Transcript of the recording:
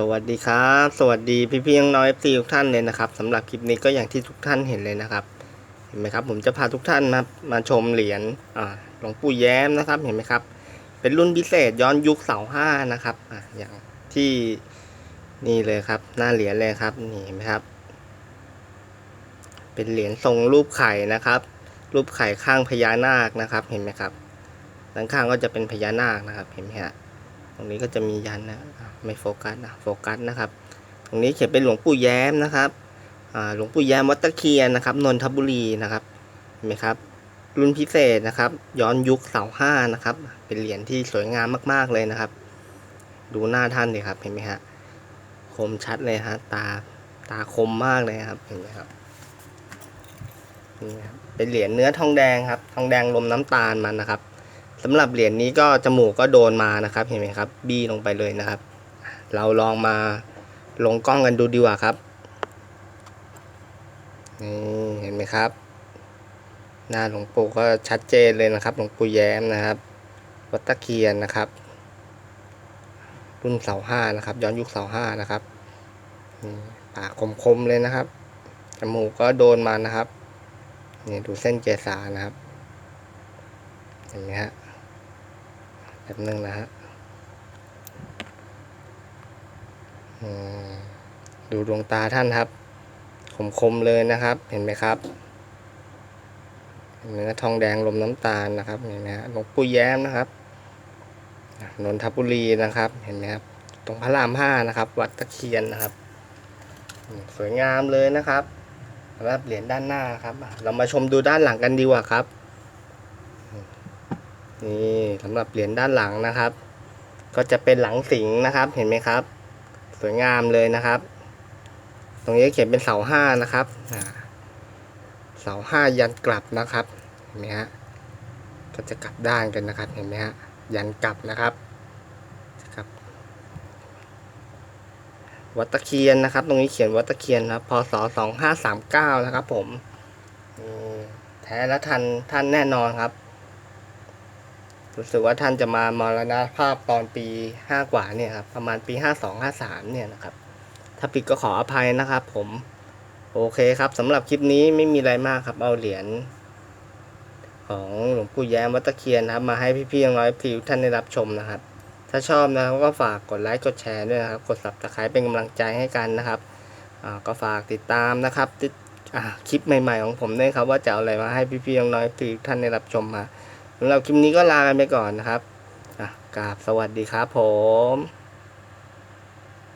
สวัสดีครับ สวัสดีพี่พี่ๆน้องเอฟซีทุกท่านเลยนะครับสำหรับคลิปนี้ก็อย่างที่ทุกท่านเห็นเลยนะครับ เห็นไหมครับ ผมจะพาทุกท่านมามาชมเหรียญอ่าหลวงปู่แย้มนะครับเห็นไหมครับ เป็นรุ่นพิเศษย้อนยุคเสาห้านะครับอ่าอย่างที่นี่เลยครับ หน้าเหรียญเลยครับนี่เห็นไหมครับ เป็นเหรียญทรงรูปไข่นะครับ รูปไข่ข้างพญานาคนะครับ เห็นไหมครับด้านข้างก็จะเป็นพญานาคนะครับ เห็นไหมฮะ ตรงนี้ก็จะมียันนะไม่โฟกัสนะโฟกัสนะครับ ตรงนี้เขียนเป็นหลวงปู่แย้มนะครับหลวงปู่แย้มวัดตะเคียนนะครับนนทบุรีนะครับเห็นไหมครับ รุ่นพิเศษนะครับ ย้อนยุคเสาห้านะครับ เป็นเหรียญที่สวยงามมากๆเลยนะครับ ดูหน้าท่านเลยครับเห็นไหมฮะคมชัดเลยฮะตาตาคมมากเลยครับเห็นไหมครับนี่ครับเป็นเหรียญเนื้อทองแดงครับ ทองแดงลมน้ำตาลมันนะครับำหรับเหรียญนี้ก็จมูกก็โดนมานะครับเห็นไหมครับ บี้ลงไปเลยนะครับ เราลองมาลงกล้องกันดูดีกว่าครับนี่เห็นไหมครับ หน้าหลวงปู่ก็ชัดเจนเลยนะครับ หลวงปู่แย้มนะครับวัดตะเคียนนะครับ รุ่นเสาห้านะครับ ย้อนยุคเสาห้านะครับปากคมๆเลยนะครับจมูกก็โดนมานะครับนี่ดูเส้นเกษานะครับเห็นไหมฮะ แบบนึงนะฮะดูดวงตาท่านครับคมๆเลยนะครับ เห็นไหมครับเนื้อทองแดงลมน้ำตาลนะครับ เห็นไหมฮะหลวงปู่แย้มนะครับนนทบุรีนะครับ เห็นไหมครับ ตรงพระรามห้านะครับ วัดตะเคียนนะครับ สวยงามเลยนะครับสำหรับเหรียญด้านหน้าครับ เรามาชมดูด้านหลังกันดีกว่าครับ นี่สำหรับเหรียญด้านหลังนะครับ ก็จะเป็นหลังสิงนะครับเห็นไหมครับ สวยงามเลยนะครับ ตรงนี้เขียนเป็นเสาห้านะครับเสาห้ายันกลับนะครับเห็นไหมฮะก็จะกลับด้านกันนะครับเห็นไหมฮะยันกลับนะครับครับวัตะเคียนนะครับ ตรงนี้เขียนวัตะเคียนนะครับพศสองห้าสามเก้านะครับ ผมแท้และทันท่านแน่นอนครับ รู้สึกว่าท่านจะมามรณภาพตอนปีห้ากว่าเนี่ยครับประมาณปีห้าสองห้าสามเนี่ยนะครับ ถ้าผิดก็ขออภัยนะครับ ผมโอเคครับสำหรับคลิปนี้ไม่มีอะไรมากครับเอาเหรียญของหลวงปู่แย้มวัตะเคียนนะครับ มาให้พี่ๆน้อยๆผิวท่านได้รับชมนะครับ ถ้าชอบนะครับก็ฝากกดไลค์กดแชร์ด้วยนะครับ กด subscribe เป็นกำลังใจให้กันนะครับก็ฝากติดตามนะครับติดคลิปใหม่ ๆ ของผมด้วยครับ ว่าจะเอาอะไรมาให้พี่ๆน้อยๆผิวท่านได้รับชมมา สำหรับคลิปนี้ก็ลากันไปก่อนนะครับอะกราบสวัสดีครับผม